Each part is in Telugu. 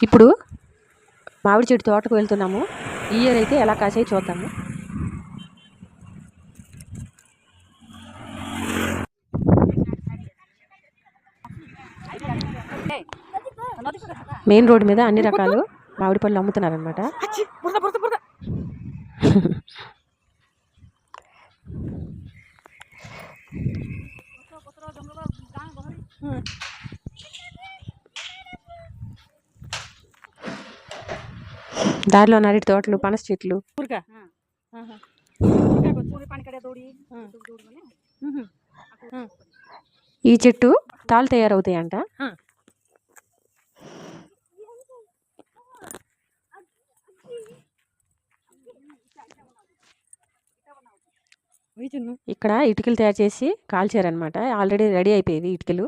ఇప్పుడు మామిడి చెట్టు తోటకు వెళ్తున్నాము. ఈ ఇయర్ అయితే ఎలా కాసాయి చూద్దాము. మెయిన్ రోడ్ మీద అన్ని రకాలు మామిడి పళ్ళు అమ్ముతున్నారనమాట దారిలో నరిటి తోటలు పనస చెట్లు. ఈ చెట్టు తాళ్ళు తయారవుతాయంట. ఇక్కడ ఇటుకలు తయారు చేసి కాల్చారనమాట ఆల్రెడీ రెడీ అయిపోయేవి ఇటుకలు.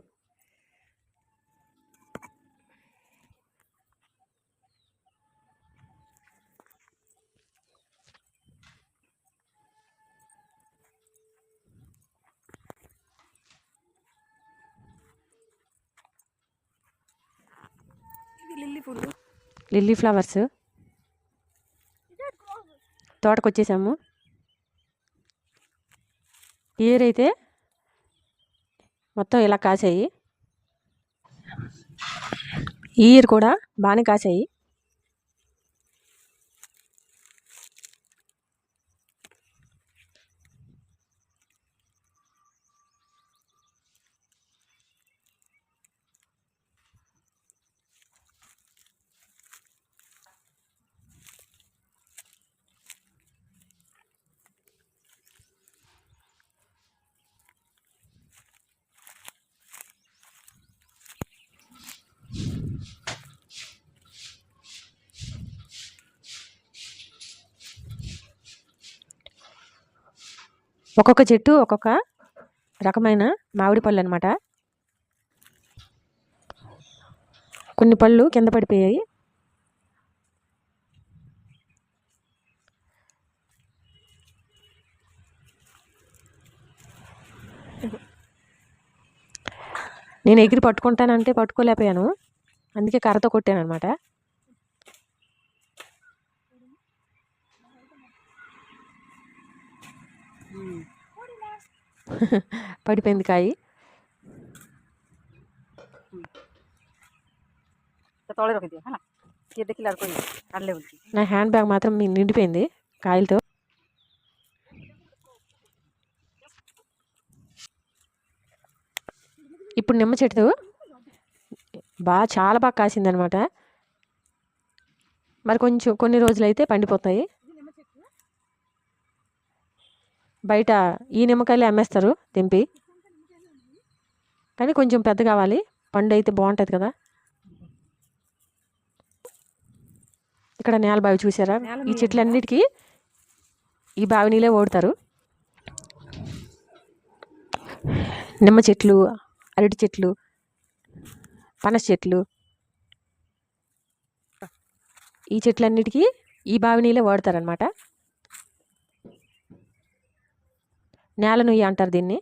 పూలు లిల్లీ ఫ్లవర్స్ తోటకు వచ్చేసాము ఇయర్ అయితే మొత్తం ఇలా కాసాయి. ఈ ఇయర్ కూడా బాగానే కాసాయి. ఒక్కొక్క చెట్టు ఒక్కొక్క రకమైన మామిడి పళ్ళు అనమాట కొన్ని పళ్ళు కింద పడిపోయాయి. నేను ఎగిరి పట్టుకుంటానంటే పట్టుకోలేకపోయాను. అందుకే కర్రతో కొట్టాను అనమాట పడిపోయింది కాయి. నా హ్యాండ్ బ్యాగ్ మాత్రం నిండిపోయింది కాయలతో. ఇప్పుడు నిమ్మ చెట్టు బాగా చాలా బాగా కాసిందనమాట. మరి కొంచెం కొన్ని రోజులైతే పండిపోతాయి. బయట ఈ నిమ్మకాయలు అమ్మేస్తారు తెంపి కానీ కొంచెం పెద్ద కావాలి. పండు అయితే బాగుంటుంది కదా. ఇక్కడ నేల బావి చూసారా? ఈ చెట్లన్నిటికీ ఈ బావి నీళ్ళే ఓడతారు. నిమ్మ చెట్లు అరటి చెట్లు పనస చెట్లు. ఈ చెట్లన్నిటికీ ఈ బావి నీళ్ళే వాడతారనమాట నేల నుయ్యి అంటారు దీన్ని.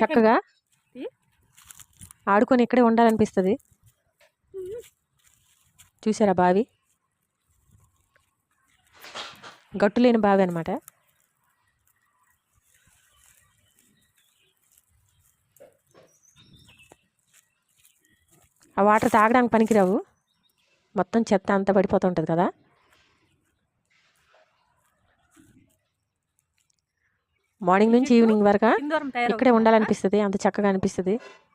చక్కగా ఆడుకొని ఇక్కడే ఉండాలనిపిస్తుంది. చూసారా బావి? గట్టు లేని బావి అనమాట ఆ వాటర్ తాగడానికి పనికిరావు. మొత్తం చెత్త అంతా పడిపోతుంటుంది కదా. మార్నింగ్ నుంచి ఈవినింగ్ వరకు ఇక్కడే ఉండాలనిపిస్తుంది అంత చక్కగా అనిపిస్తుంది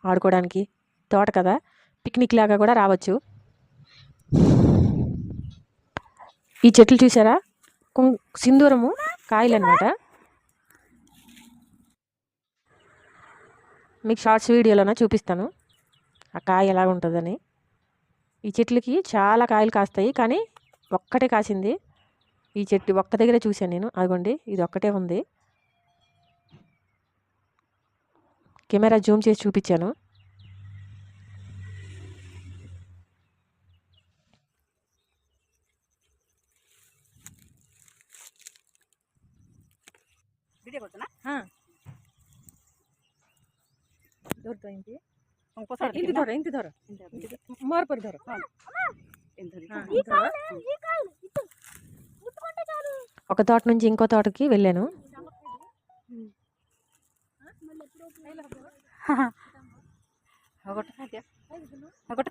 ఆడుకోవడానికి. తోట కదా పిక్నిక్ లాగా కూడా రావచ్చు. ఈ చెట్లు చూసారా? కుం సింధూరము కాయలు అనమాట మీకు షార్ట్స్ వీడియోలోనే చూపిస్తాను. ఆ కాయ ఎలా ఉంటుందని. ఈ చెట్లకి చాలా కాయలు కాస్తాయి కానీ ఒక్కటే కాసింది. ఈ చెట్టు ఒక్క దగ్గరే చూశాను నేను. అదిగోండి ఇది ఒక్కటే ఉంది. కెమెరా జూమ్ చేసి చూపించాను. ధర ధర. మార్పరి ధర. ఒక తోట నుంచి ఇంకో తోటకి వెళ్ళాను. ఒకటి ఒకటి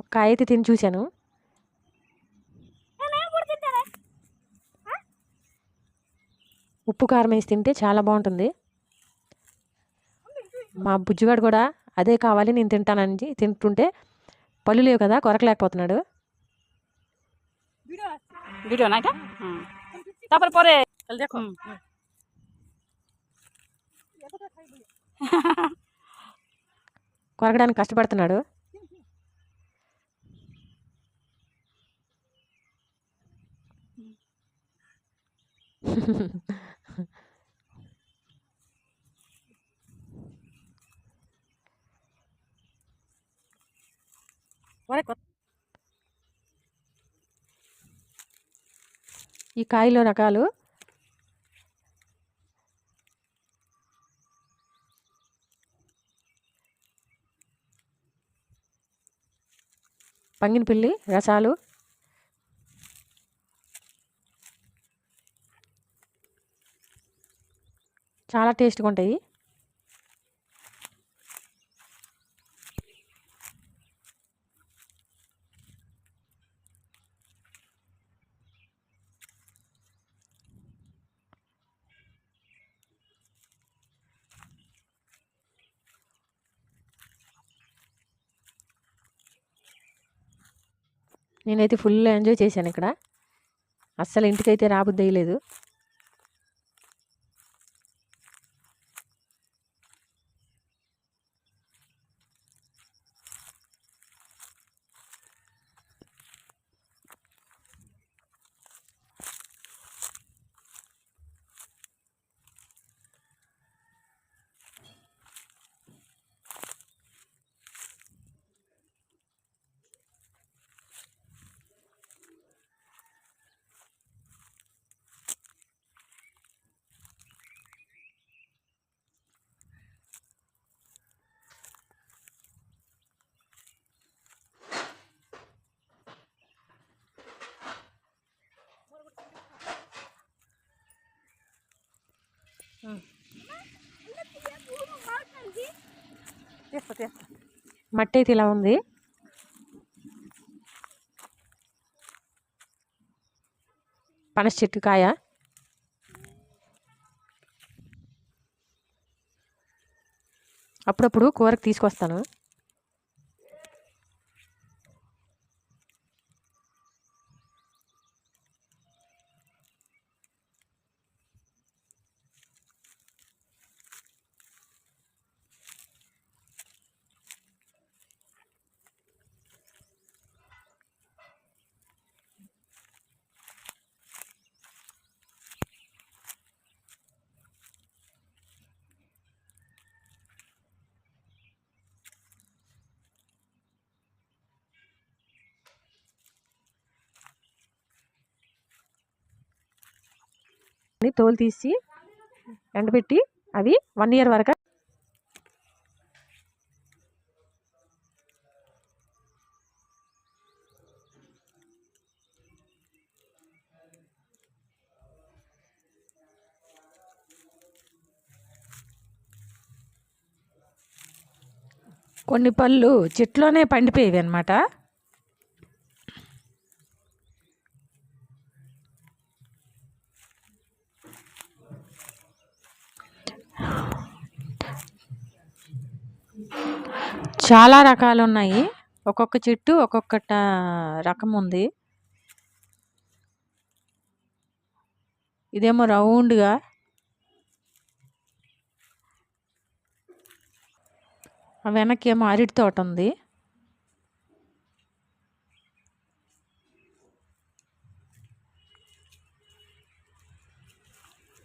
ఒక కాయ అయితే తిని చూశాను. ఉప్పు కారం వేసి తింటే చాలా బాగుంటుంది మా బుజ్జిగాడు కూడా అదే కావాలి నేను తింటానని తింటుంటే పళ్ళు లేవు కదా కొరకలేకపోతున్నాడు ভিডিও না এটা তারপর পরে দেখো కొరకడానికి కష్టపడుతున్నాడు ఈ కాయలో రకాలు. పంగినపిల్లి రసాలు. చాలా టేస్ట్గా ఉంటాయి. నేనైతే ఫుల్ ఎంజాయ్ చేశాను ఇక్కడ. అస్సలు ఇంటికైతే రాబుద్ది అయ్యలేదు మట్టి అయితే ఇలా ఉంది. పనస చెట్టు కాయ. అప్పుడప్పుడు కూరకు తీసుకొస్తాను. తోలు తీసి ఎండబెట్టి అవి వన్ ఇయర్ వరకు కొన్ని పళ్ళు చెట్లోనే పండిపోయేవి అనమాట చాలా రకాలు ఉన్నాయి ఒక్కొక్క చెట్టు ఒక్కొక్క రకం ఉంది ఇదేమో రౌండ్గా. ఆ వెనక్కి ఏమో అరటి తోట ఉంది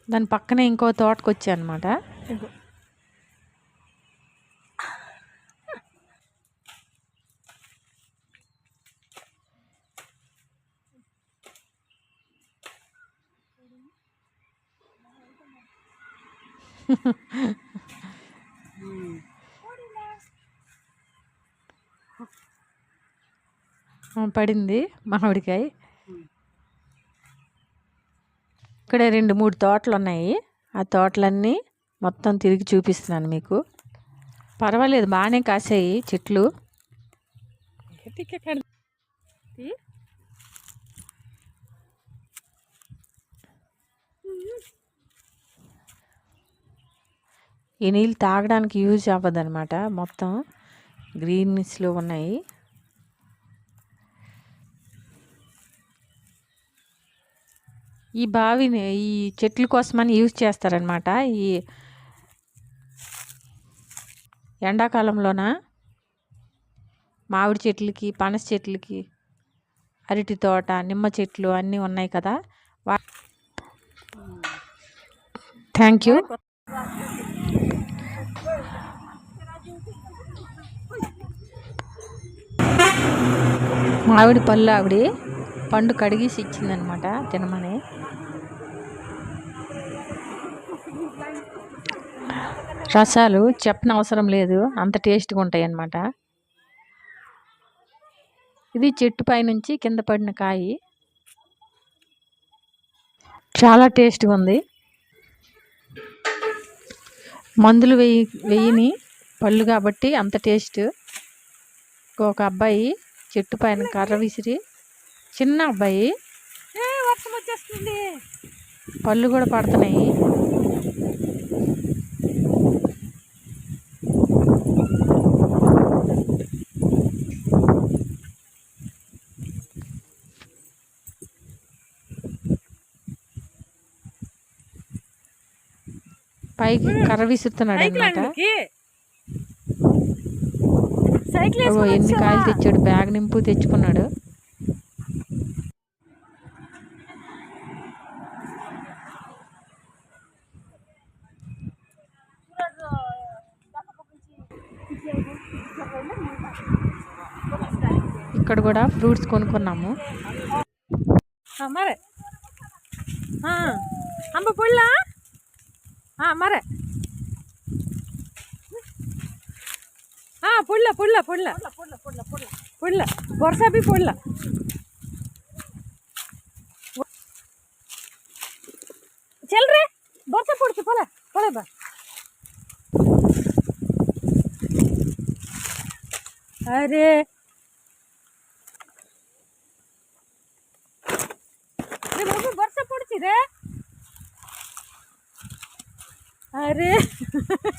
దాని పక్కనే ఇంకో తోటకు వచ్చా అనమాట పడింది మామిడికాయ. ఇక్కడ రెండు మూడు తోటలు ఉన్నాయి ఆ తోటలన్నీ మొత్తం తిరిగి చూపిస్తున్నాను మీకు. పర్వాలేదు బాగానే కాసాయి చెట్లు. ఈ నీళ్ళు తాగడానికి యూజ్ అవ్వదన్నమాట. మొత్తం గ్రీన్స్లో ఉన్నాయి. ఈ బావిని ఈ చెట్ల కోసమని యూజ్ చేస్తారనమాట ఈ ఎండాకాలంలోన? మామిడి చెట్లకి పనస చెట్లకి అరటి తోట నిమ్మ చెట్లు అన్నీ ఉన్నాయి కదా. థ్యాంక్ యూ మామిడి పళ్ళు ఆవిడ పండు కడిగేసి ఇచ్చిందనమాట తినమని. రసాలు చెప్పనవసరం లేదు అంత టేస్ట్గా ఉంటాయి అన్నమాట ఇది చెట్టు పైనుంచి కింద పడిన కాయి. చాలా టేస్ట్గా ఉంది. మందులు వెయ్యి వెయ్యిని పళ్ళు కాబట్టి అంత టేస్ట్. ఒక అబ్బాయి చెట్టు పైన కర్ర విసిరి చిన్న అబ్బాయి పళ్ళు కూడా పడుతున్నాయి. పైకి కర్ర విసురుతున్నాడు అనమాట ఎన్ని? కాయలు తెచ్చాడు? బ్యాగ్ నింపు తెచ్చుకున్నాడు. ఇక్కడ కూడా ఫ్రూట్స్ కొనుక్కున్నాము. మరే. ஆ மர ஆ புள்ள புள்ள புள்ள புள்ள வருஷா பி புள்ள செல்ற வருஷா பிடிச்சி போல போல பா அரே padre.